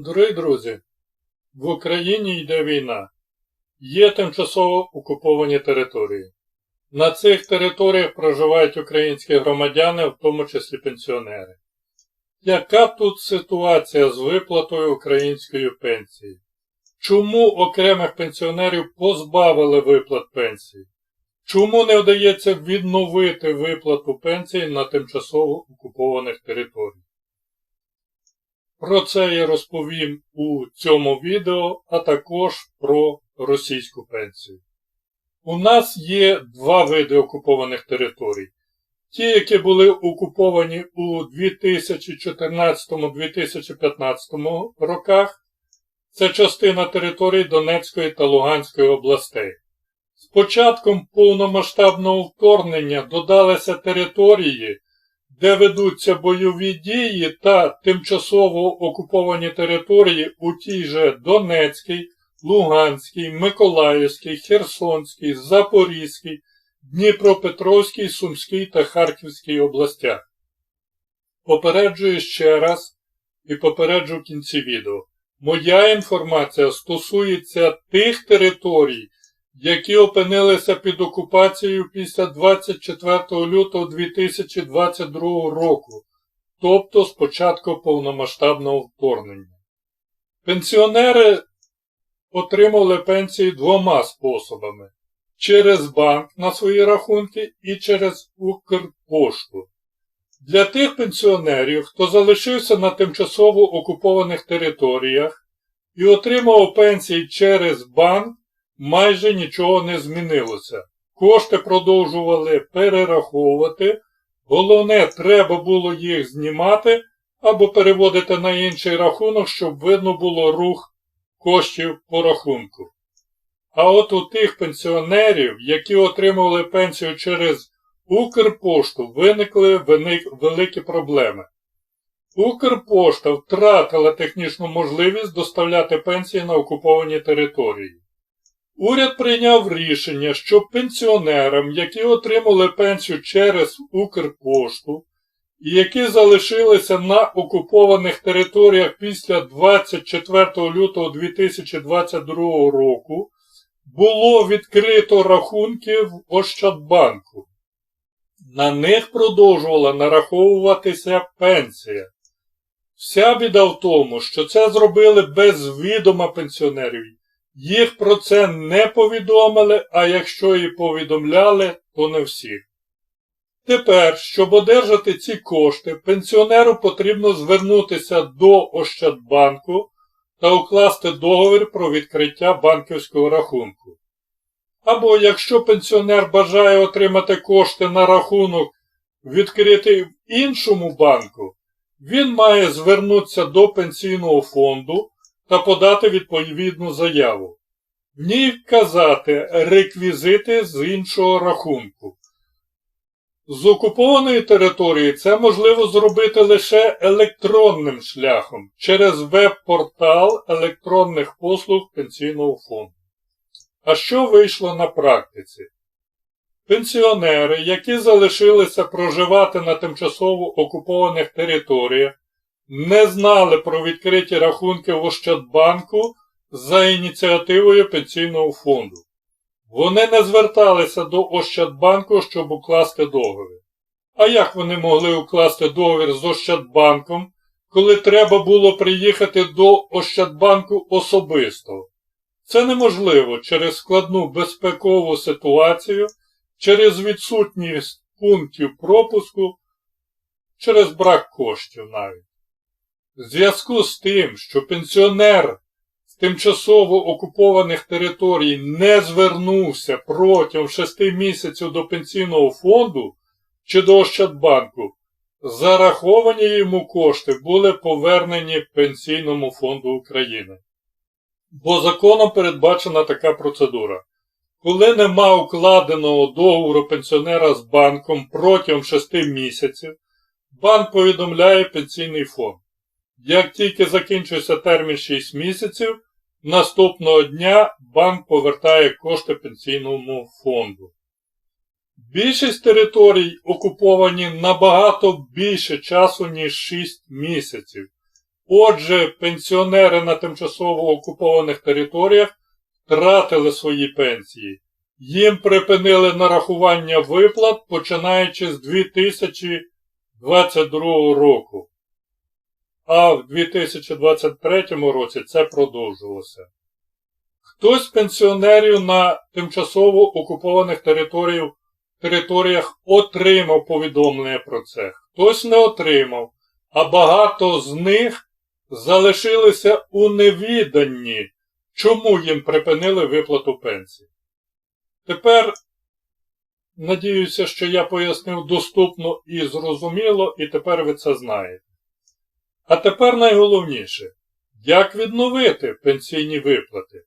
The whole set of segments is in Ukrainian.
Дорогі друзі, в Україні йде війна. Є тимчасово окуповані території. На цих територіях проживають українські громадяни, в тому числі пенсіонери. Яка тут ситуація з виплатою української пенсії? Чому окремих пенсіонерів позбавили виплат пенсії? Чому не вдається відновити виплату пенсії на тимчасово окупованих територіях? Про це я розповім у цьому відео, а також про російську пенсію. У нас є два види окупованих територій. Ті, які були окуповані у 2014-2015 роках, це частина територій Донецької та Луганської областей. З початком повномасштабного вторгнення додалися території, де ведуться бойові дії та тимчасово окуповані території у тій же Донецькій, Луганській, Миколаївській, Херсонській, Запорізькій, Дніпропетровській, Сумській та Харківській областях. Попереджую ще раз і попереджу в кінці відео. Моя інформація стосується тих територій, які опинилися під окупацією після 24 лютого 2022 року, тобто з початку повномасштабного вторгнення. Пенсіонери отримали пенсії двома способами: через банк на свої рахунки і через Укрпошту. Для тих пенсіонерів, хто залишився на тимчасово окупованих територіях і отримав пенсії через банк, майже нічого не змінилося. Кошти продовжували перераховувати, головне, треба було їх знімати або переводити на інший рахунок, щоб видно було рух коштів по рахунку. А от у тих пенсіонерів, які отримували пенсію через Укрпошту, виникли великі проблеми. Укрпошта втратила технічну можливість доставляти пенсії на окуповані території. Уряд прийняв рішення, що пенсіонерам, які отримали пенсію через Укрпошту і які залишилися на окупованих територіях після 24 лютого 2022 року, було відкрито рахунки в Ощадбанку. На них продовжувала нараховуватися пенсія. Вся біда в тому, що це зробили без відома пенсіонерів. Їх про це не повідомили, а якщо і повідомляли, то не всіх. Тепер, щоб одержати ці кошти, пенсіонеру потрібно звернутися до Ощадбанку та укласти договір про відкриття банківського рахунку. Або якщо пенсіонер бажає отримати кошти на рахунок, відкритий в іншому банку, він має звернутися до пенсійного фонду та подати відповідну заяву. В ній вказати реквізити з іншого рахунку. З окупованої території це можливо зробити лише електронним шляхом через веб-портал електронних послуг Пенсійного фонду. А що вийшло на практиці? Пенсіонери, які залишилися проживати на тимчасово окупованих територіях, не знали про відкриті рахунки в Ощадбанку за ініціативою Пенсійного фонду. Вони не зверталися до Ощадбанку, щоб укласти договір. А як вони могли укласти договір з Ощадбанком, коли треба було приїхати до Ощадбанку особисто? Це неможливо через складну безпекову ситуацію, через відсутність пунктів пропуску, через брак коштів навіть. В зв'язку з тим, що пенсіонер з тимчасово окупованих територій не звернувся протягом 6 місяців до пенсійного фонду чи до Ощадбанку, зараховані йому кошти були повернені Пенсійному фонду України. Бо законом передбачена така процедура. Коли нема укладеного договору пенсіонера з банком протягом 6 місяців, банк повідомляє пенсійний фонд. Як тільки закінчується термін 6 місяців, наступного дня банк повертає кошти пенсійному фонду. Більшість територій окуповані набагато більше часу, ніж 6 місяців. Отже, пенсіонери на тимчасово окупованих територіях втратили свої пенсії. Їм припинили нарахування виплат починаючи з 2022 року. А в 2023 році це продовжилося. Хтось з пенсіонерів на тимчасово окупованих територіях, отримав повідомлення про це, хтось не отримав, а багато з них залишилися у невіданні, чому їм припинили виплату пенсії. Тепер, надіюся, що я пояснив доступно і зрозуміло, і тепер ви це знаєте. А тепер найголовніше, як відновити пенсійні виплати?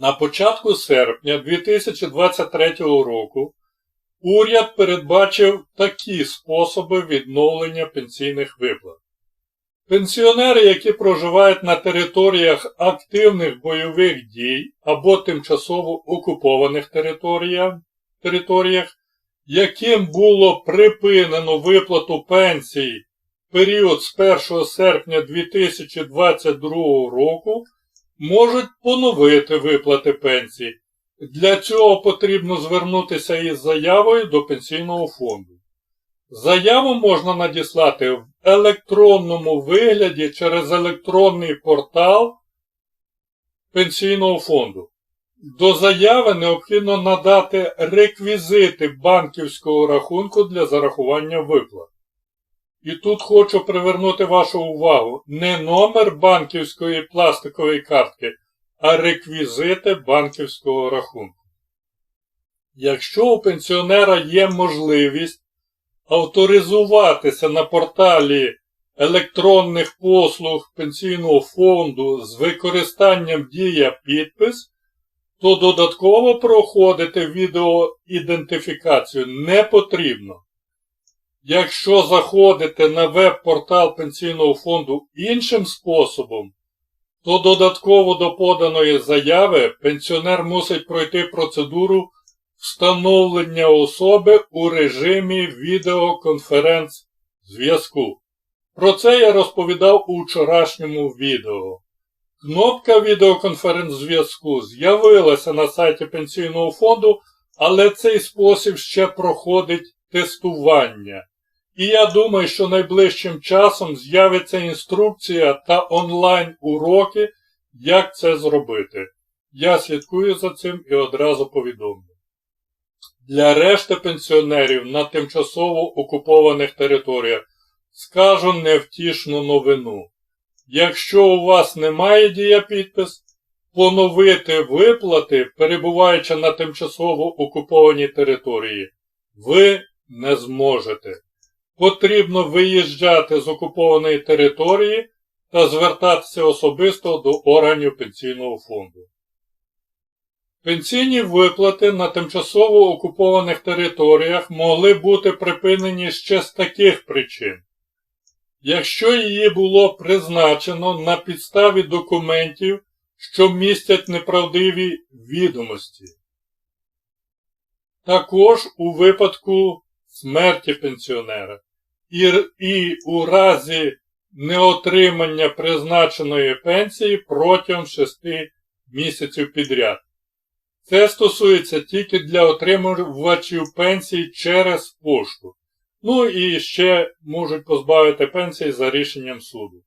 На початку серпня 2023 року уряд передбачив такі способи відновлення пенсійних виплат. Пенсіонери, які проживають на територіях активних бойових дій або тимчасово окупованих територіях, територіях, яким було припинено виплату пенсій період з 1 серпня 2022 року, можуть поновити виплати пенсій. Для цього потрібно звернутися із заявою до пенсійного фонду. Заяву можна надіслати в електронному вигляді через електронний портал пенсійного фонду. До заяви необхідно надати реквізити банківського рахунку для зарахування виплат. І тут хочу привернути вашу увагу не номер банківської пластикової картки, а реквізити банківського рахунку. Якщо у пенсіонера є можливість авторизуватися на порталі електронних послуг пенсійного фонду з використанням дія підпис, то додатково проходити відеоідентифікацію не потрібно. Якщо заходите на веб-портал пенсійного фонду іншим способом, то додатково до поданої заяви пенсіонер мусить пройти процедуру встановлення особи у режимі відеоконференц-зв'язку. Про це я розповідав у вчорашньому відео. Кнопка відеоконференц-зв'язку з'явилася на сайті Пенсійного фонду, але цей спосіб ще проходить тестування. І я думаю, що найближчим часом з'явиться інструкція та онлайн-уроки, як це зробити. Я слідкую за цим і одразу повідомлю. Для решти пенсіонерів на тимчасово окупованих територіях скажу невтішну новину. Якщо у вас немає дієпідпис, поновити виплати, перебуваючи на тимчасово окупованій території, ви не зможете. Потрібно виїжджати з окупованої території та звертатися особисто до органів пенсійного фонду. Пенсійні виплати на тимчасово окупованих територіях могли бути припинені ще з таких причин. Якщо її було призначено на підставі документів, що містять неправдиві відомості. Також у випадку смерті пенсіонера і, і у разі неотримання призначеної пенсії протягом 6 місяців підряд. Це стосується тільки для отримувачів пенсій через пошту. Ну і ще можуть позбавити пенсії за рішенням суду.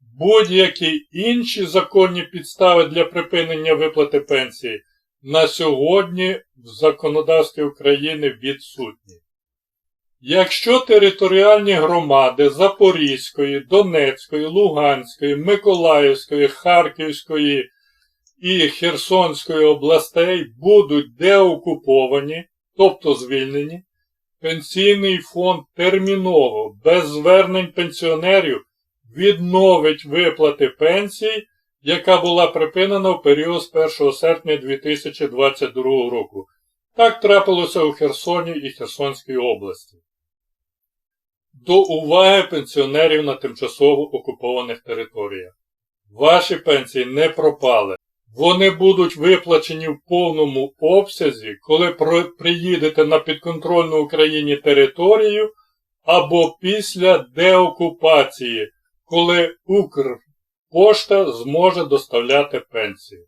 Будь-які інші законні підстави для припинення виплати пенсії на сьогодні в законодавстві України відсутні. Якщо територіальні громади Запорізької, Донецької, Луганської, Миколаївської, Харківської і Херсонської областей будуть деокуповані, тобто звільнені, Пенсійний фонд терміново, без звернень пенсіонерів, відновить виплати пенсій, яка була припинена в період з 1 серпня 2022 року. Так трапилося у Херсоні і Херсонській області. До уваги пенсіонерів на тимчасово окупованих територіях. Ваші пенсії не пропали. Вони будуть виплачені в повному обсязі, коли приїдете на підконтрольну Україні територію або після деокупації, коли Укрпошта зможе доставляти пенсії.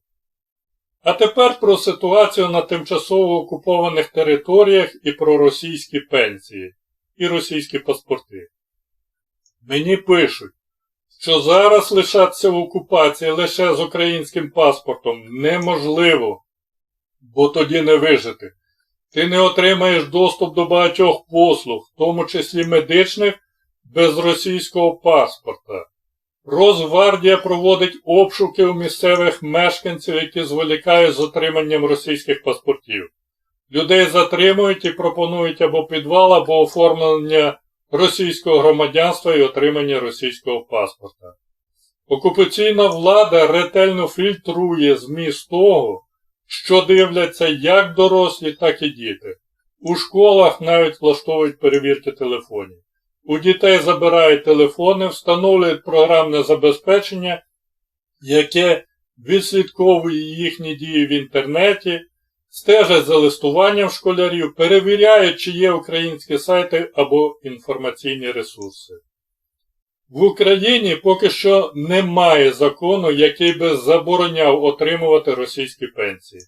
А тепер про ситуацію на тимчасово окупованих територіях і про російські пенсії і російські паспорти. Мені пишуть, що зараз лишатися в окупації лише з українським паспортом неможливо, бо тоді не вижити. Ти не отримаєш доступ до багатьох послуг, в тому числі медичних, без російського паспорта. Росгвардія проводить обшуки у місцевих мешканців, які зволікають з отриманням російських паспортів. Людей затримують і пропонують або підвал, або оформлення російського громадянства і отримання російського паспорта. Окупаційна влада ретельно фільтрує зміст того, що дивляться як дорослі, так і діти. У школах навіть влаштовують перевірки телефонів. У дітей забирають телефони, встановлюють програмне забезпечення, яке відслідковує їхні дії в інтернеті, стежать за листуванням школярів, перевіряють, чи є українські сайти або інформаційні ресурси. В Україні поки що немає закону, який би забороняв отримувати російські пенсії.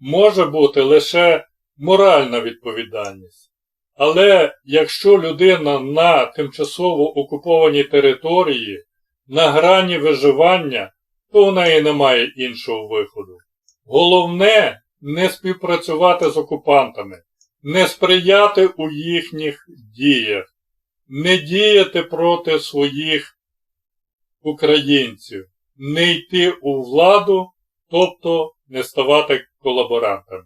Може бути лише моральна відповідальність. Але якщо людина на тимчасово окупованій території, на грані виживання, то в неї немає іншого виходу. Головне не співпрацювати з окупантами, не сприяти у їхніх діях, не діяти проти своїх українців, не йти у владу, тобто не ставати колаборантами.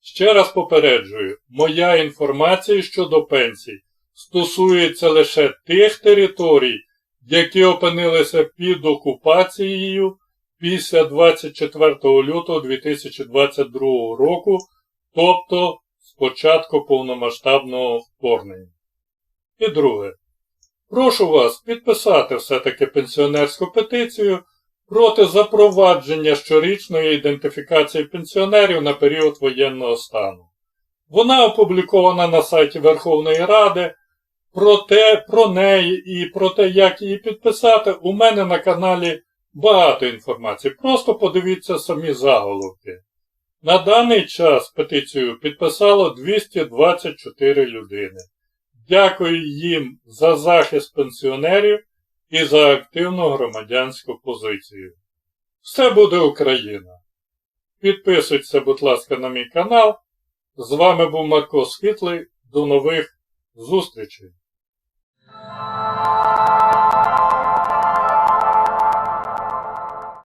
Ще раз попереджую, моя інформація щодо пенсій стосується лише тих територій, які опинилися під окупацією після 24 лютого 2022 року, тобто з початку повномасштабного вторгнення. І друге. Прошу вас підписати все-таки пенсіонерську петицію проти запровадження щорічної ідентифікації пенсіонерів на період воєнного стану. Вона опублікована на сайті Верховної Ради. Про те, про неї і про те, як її підписати, у мене на каналі багато інформації. Просто подивіться самі заголовки. На даний час петицію підписало 224 людини. Дякую їм за захист пенсіонерів і за активну громадянську позицію. Все буде Україна! Підписуйтеся, будь ласка, на мій канал. З вами був Марко Світлий. До нових зустрічей!